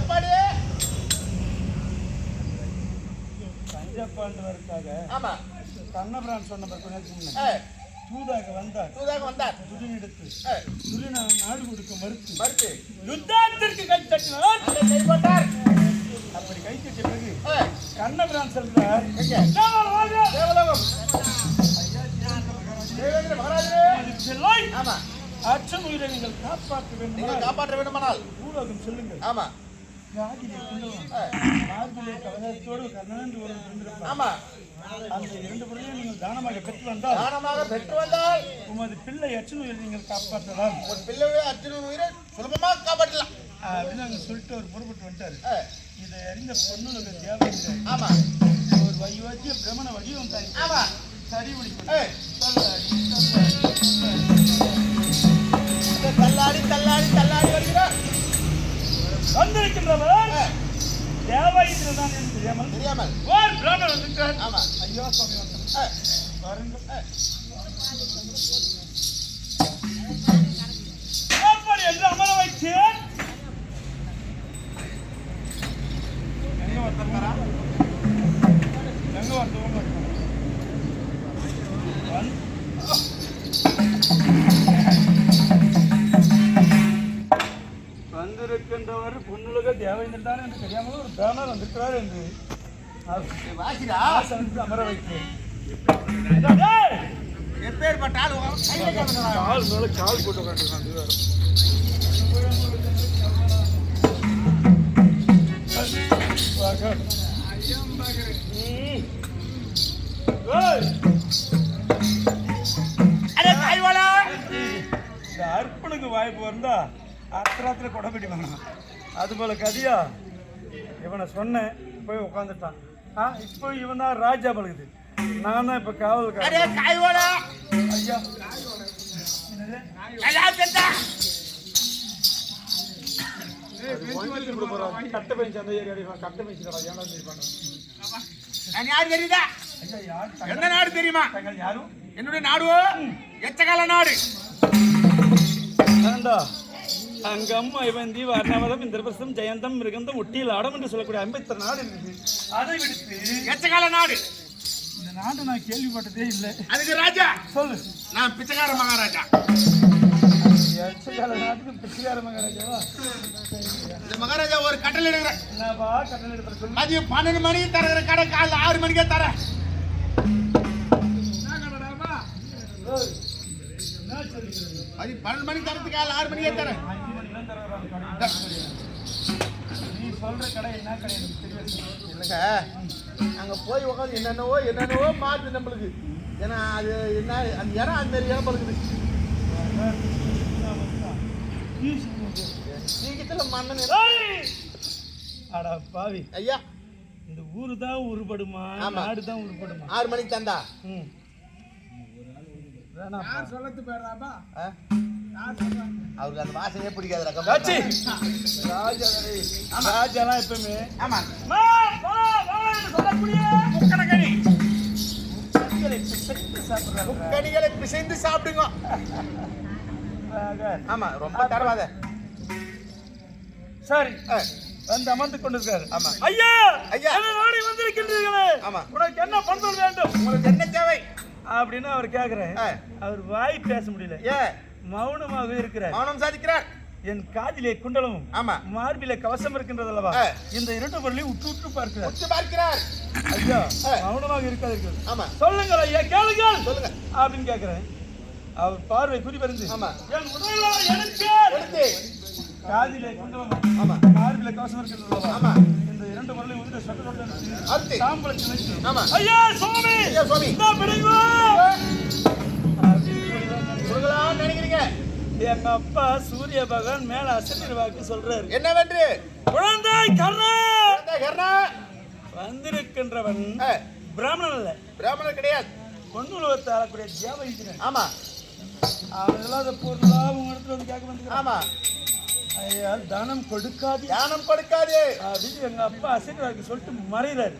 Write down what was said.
எப்படி? பஞ்சப்பாண்டவருக்காக ஆமா. கண்ணபிரான் சொன்ன ஏய், தூதாக வந்தார். தூதாக வந்தார். நாடு கொடுக்க மறுத்து மறுத்து. யுத்தத்திற்கு கை தட்டினார். அப்படி கை தட்டிய பிறகு கண்ணபிரான் சொல்றார் நீங்கள் காப்பாற்ற வேண்டும் காப்பாற்ற வேண்டுமானால். பூலோகம் சொல்லுங்கள். ஆமா. ஆமா. அந்த இரண்டு பொருளையும் நீங்கள் தானமாக பெற்று வந்தால் தானமாக பெற்று வந்தால் உமது பிள்ளை உயிரை நீங்கள் காப்பாற்றலாம். உன் பிள்ளையை அர்ஜுனன் உயிரை சுலபமாக காப்பாற்றலாம். அப்படின்னு அவங்க சொல்லிட்டு அவர் புறப்பட்டு வந்துட்டார். இதை அறிந்த பொண்ணுலக தேவையில்லை ஆமா. ஒரு வயோத்திய பிரமண வடிவம் தாய் ஆமா. சரி வந்திருக்கின்றவர் ஏய், தேவாயித்திரன் தான் என்று தெரியாமல் தெரியாமல். ஓர் பிராமணன் வந்திருக்கிறார் ஆமா. ஐயோ சுவாமி பாருங்கள். எப்படி என்று அமர வைத்து எங்க ஒருத்தவங்க வந்திருக்கின்றவர் பொன்னுலக தேவேந்திரன் தான் என்று தெரியாமல் ஒரு பேனர் வந்திருக்கிறார் என்று அமர வைத்தேன் எப்பேற்பட்ட ஆள் உன் கையில கேட்கணும் கால் மேல கால் போட்டு காட்டுறான் அது வேற. வாங்க. ம். ஏய், அரே கைவாளா இந்த அர்ப்பனுக்கு வாய்ப்பு வந்தா அர்த்தராத்திர கொடப்பிடி வேணாம் அது போல கதியா இவனை சொன்னேன் போய் உட்காந்துட்டான் ஆ இப்போ இவன் தான் ராஜா பழகுது நான் தான் இப்போ கைவாளா ஐயா. கட்டை பெஞ்சு அந்த ஏரியா கட்டை பெஞ்சு யார் தெரியுதா? எந்த நாடு தெரியுமா? தங்கள் யாரும் என்னுடைய நாடுவோ எச்சகால நாடு. அங்கம் ஐவந்தி வர்ணவதம் இந்திரபிரசம் ஜெயந்தம் மிருகந்தம் ஒட்டியில் ஆடம் என்று சொல்லக்கூடிய ஐம்பத்தி நாடு அதை விடுத்து எச்சகால நாடு. இந்த நாடு நான் கேள்விப்பட்டதே இல்லை. அதுக்கு ராஜா. சொல்லு. நான் பிச்சைக்கார மகாராஜா. எச்சகால நாட்டுக்கு பிச்சைக்கார மகாராஜாவா? இந்த மகாராஜா ஒரு கட்டளை எடுக்கிறேன் என்னப்பா கட்டளை சொல்லு. மதியம் பன்னெண்டு மணிக்கு தரகிற கடை காலைல ஆறு மணிக்கே தரேன் மதியம் பன்னெண்டு மணிக்கு தரத்துக்கு ஆறு மணிக்கே தரேன் அஞ்சு மணி தான் தருவாங்க கடை நீ சொல்ற கடை என்ன கடை எனக்கு தெரியாது இல்லைங்க அங்கே போய் உட்காந்து என்னென்னவோ என்னென்னவோ மாற்று நம்மளுக்கு. ஏன்னா அது என்ன அந்த இடம் அந்த இடம் பழுக்குது சீக்கிரத்தில் மன்னன் அட பாவி. ஐயா. இந்த ஊரு தான் உருப்படுமா. நாடு தான் உருப்படுமா? ஆறு மணிக்கு தந்தா. ம். வேணாம் ஆ? அவருக்கு அந்த வாசனையே பிடிக்காது ராஜி ராஜா ராஜாலாம் எப்பவுமே. ஆமா. முக்கணிகளை பிசைந்து சாப்பிடுங்க. ஆமா ரொம்ப தரவாத. சரி. வந்து அமர்ந்து கொண்டிருக்காரு. ஆமா. ஐயா ஐயா. நாடி வந்திருக்கின்றீர்களே? ஆமா. உனக்கு என்ன பண்பு வேண்டும்? உங்களுக்கு என்ன தேவை? அப்படின்னு அவர் கேக்குறேன். அவர் வாய் பேச முடியல. ஏ. மௌனமாக இருக்கிறார். மௌனம் சாதிக்கிறார். என் காதிலே குண்டலமும் ஆமா. மார்பிலே கவசம் இருக்கின்றது அல்லவா ஆ. இந்த இரண்டு பொருளையும் உற்று உற்று பார்க்கிறார். உற்று பார்க்கிறார். ஐயா. மௌனமாக இருக்காதீர்கள். ஆமா. சொல்லுங்கள் ஐயா கேளுங்கள். சொல்லுங்க. அப்படின்னு கேக்குறேன் அவர் பார்வை குறிப்பறிந்து ஆமா. என் உடலா எனக்கு எடுத்து. காதிலே குண்டலம் ஆமா. மார்பிலே கவசம் இருக்கின்றது அல்லவா ஆமா. இந்த இரண்டு பொருளையும் உதிர சொட்ட சொட்ட அறுத்து. சாம்பலத்தில் வைத்து. ஆமா. ஐயா சுவாமி. ஐயா, சுவாமி. இந்த பிடிங்கோ எங்க அப்பா சூரிய பகவான் மேல அசந்திர வாக்கு சொல்றாரு. என்னவென்று? குழந்தை கர்ணா! கர்ணா! வந்திருக்கின்றவன் பிராமணன் அல்ல. பிராமணர் கிடையாது. பொண்ணு உலகத்தை ஆளக்கூடிய தேவகிக்கிறேன் ஆமா. அவன் இல்லாத பொருளா உங்க இடத்துல வந்து கேட்க வந்து ஆமா. ஐயா தானம் கொடுக்காது. தியானம் கொடுக்காது. அப்படின்னு எங்க அப்பா அசந்திர வாக்கு சொல்லிட்டு மறைகிறாரு.